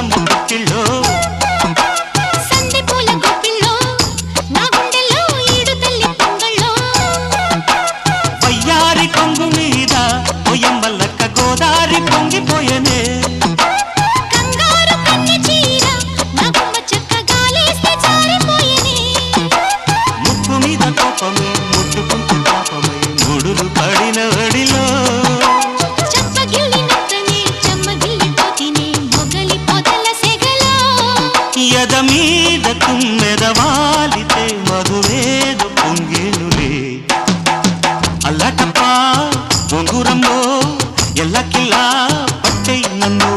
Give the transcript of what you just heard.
పూలమ్మ పక్కిళ్ళు వయ్యారి కొంగు మీద పొయ్యమ్మలక్క గోదారి పొంగిపోయనే. ముక్కు మీద కోపమే ముట్టుకుంటూ పాపమే ముడులు పడిన గద మీద కుమ్మెద వాలితే మధువేద పొంగేనులే. అల్లటప్ప ఉంగురంలో ఎల్లకిల్లా పచ్చై నన్ను